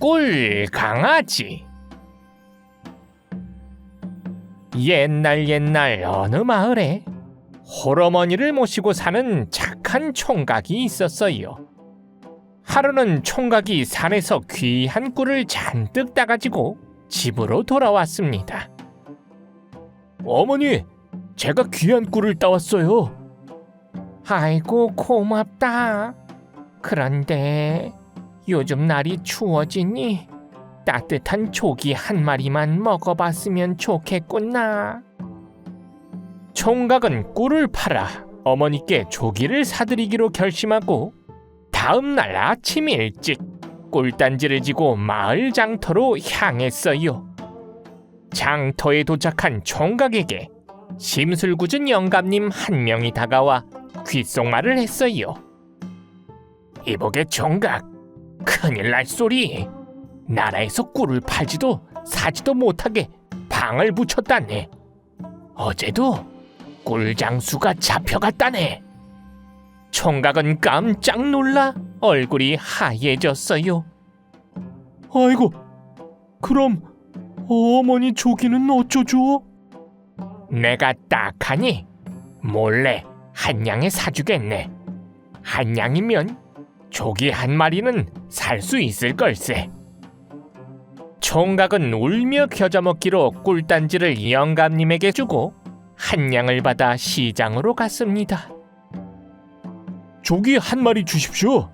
꿀 강아지 옛날 옛날 어느 마을에 홀어머니를 모시고 사는 착한 총각이 있었어요. 하루는 총각이 산에서 귀한 꿀을 잔뜩 따가지고 집으로 돌아왔습니다. 어머니, 제가 귀한 꿀을 따왔어요. 아이고 고맙다. 그런데 요즘 날이 추워지니 따뜻한 조기 한 마리만 먹어봤으면 좋겠구나. 총각은 꿀을 팔아 어머니께 조기를 사드리기로 결심하고 다음 날 아침 일찍 꿀단지를 지고 마을 장터로 향했어요. 장터에 도착한 총각에게 심술궂은 영감님 한 명이 다가와 귓속말을 했어요. 이보게 총각, 큰일 날 소리. 나라에서 꿀을 팔지도 사지도 못하게 방을 붙였다네. 어제도 꿀 장수가 잡혀갔다네. 총각은 깜짝 놀라 얼굴이 하얘졌어요. 아이고, 그럼 어머니 조기는 어쩌죠? 내가 딱하니 몰래 한 양에 사주겠네. 한 양이면 조기 한 마리는 살 수 있을 걸세. 총각은 울며 겨자먹기로 꿀단지를 영감님에게 주고 한 양을 받아 시장으로 갔습니다. 조기 한 마리 주십시오.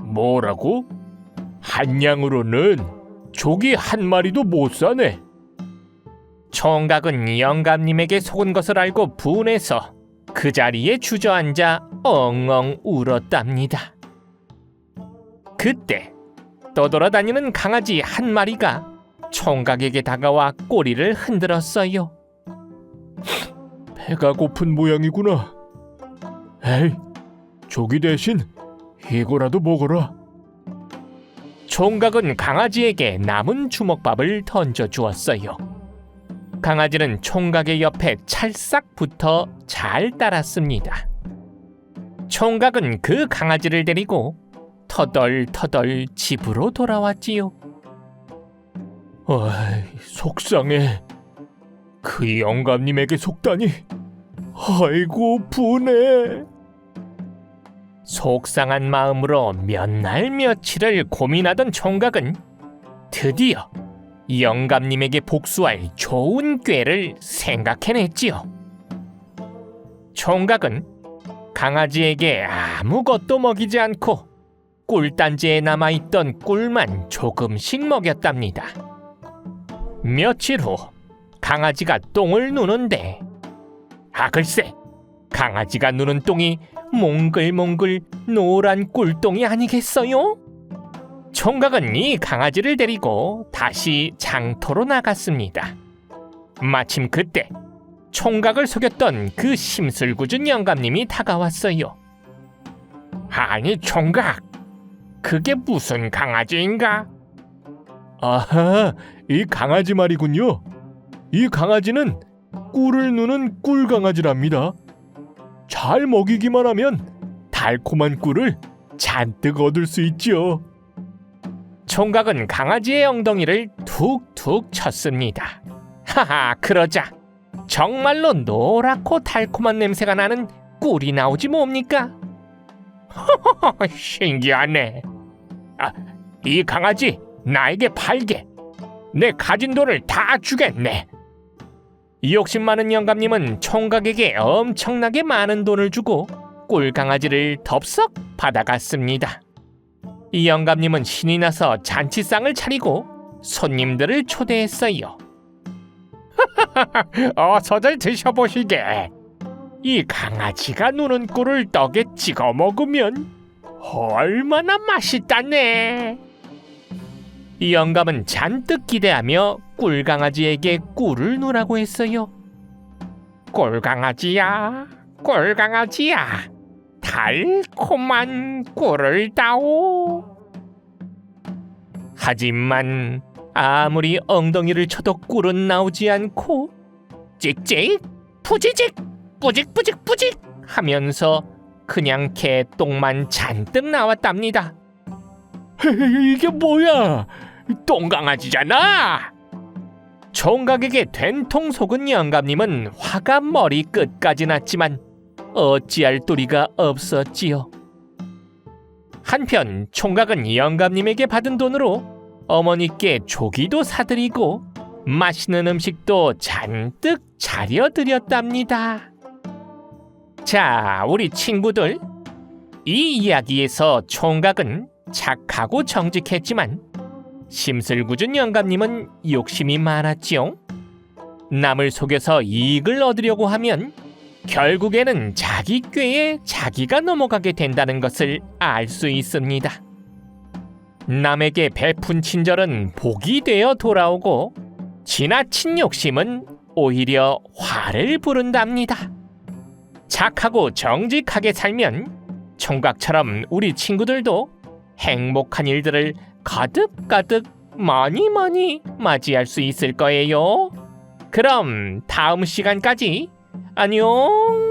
뭐라고? 한 양으로는 조기 한 마리도 못 사네. 총각은 영감님에게 속은 것을 알고 분해서 그 자리에 주저앉아 엉엉 울었답니다. 그때 떠돌아다니는 강아지 한 마리가 총각에게 다가와 꼬리를 흔들었어요. 배가 고픈 모양이구나. 에이, 조기 대신 이거라도 먹어라. 총각은 강아지에게 남은 주먹밥을 던져 주었어요. 강아지는 총각의 옆에 찰싹 붙어 잘 따랐습니다. 총각은 그 강아지를 데리고 터덜터덜 집으로 돌아왔지요. 어이, 속상해. 그 영감님에게 속다니. 아이고 분해. 속상한 마음으로 몇 날 며칠을 고민하던 총각은 드디어 영감님에게 복수할 좋은 꾀를 생각해냈지요. 총각은 강아지에게 아무것도 먹이지 않고 꿀단지에 남아있던 꿀만 조금씩 먹였답니다. 며칠 후 강아지가 똥을 누는데 아 글쎄 강아지가 누는 똥이 몽글몽글 노란 꿀똥이 아니겠어요? 총각은 이 강아지를 데리고 다시 장터로 나갔습니다. 마침 그때 총각을 속였던 그 심술궂은 영감님이 다가왔어요. 아니 총각, 그게 무슨 강아지인가? 아하, 이 강아지 말이군요. 이 강아지는 꿀을 누는 꿀 강아지랍니다. 잘 먹이기만 하면 달콤한 꿀을 잔뜩 얻을 수 있지요. 총각은 강아지의 엉덩이를 툭툭 쳤습니다. 하하, 그러자 정말로 노랗고 달콤한 냄새가 나는 꿀이 나오지 뭡니까? 허허허, 신기하네. 아, 이 강아지 나에게 팔게. 내 가진 돈을 다 주겠네. 욕심 많은 영감님은 총각에게 엄청나게 많은 돈을 주고 꿀 강아지를 덥석 받아갔습니다. 이 영감님은 신이 나서 잔치상을 차리고 손님들을 초대했어요. 어서들 드셔보시게. 이 강아지가 누는 꿀을 떡에 찍어 먹으면 얼마나 맛있다네. 이 영감은 잔뜩 기대하며 꿀강아지에게 꿀을 누라고 했어요. 꿀강아지야, 꿀강아지야, 달콤한 꿀을 따오. 하지만 아무리 엉덩이를 쳐도 꿀은 나오지 않고 찍찍, 푸지직, 뿌직뿌직 뿌직 하면서 그냥 개 똥만 잔뜩 나왔답니다. 이게 뭐야? 똥강아지잖아. 총각에게 된통 속은 영감님은 화가 머리 끝까지 났지만 어찌할 도리가 없었지요. 한편 총각은 영감님에게 받은 돈으로 어머니께 조기도 사드리고 맛있는 음식도 잔뜩 차려드렸답니다. 자, 우리 친구들. 이 이야기에서 총각은 착하고 정직했지만 심술궂은 영감님은 욕심이 많았지요. 남을 속여서 이익을 얻으려고 하면 결국에는 자기 꾀에 자기가 넘어가게 된다는 것을 알 수 있습니다. 남에게 베푼 친절은 복이 되어 돌아오고 지나친 욕심은 오히려 화를 부른답니다. 착하고 정직하게 살면 총각처럼 우리 친구들도 행복한 일들을 가득가득 많이 많이 맞이할 수 있을 거예요. 그럼 다음 시간까지 안녕.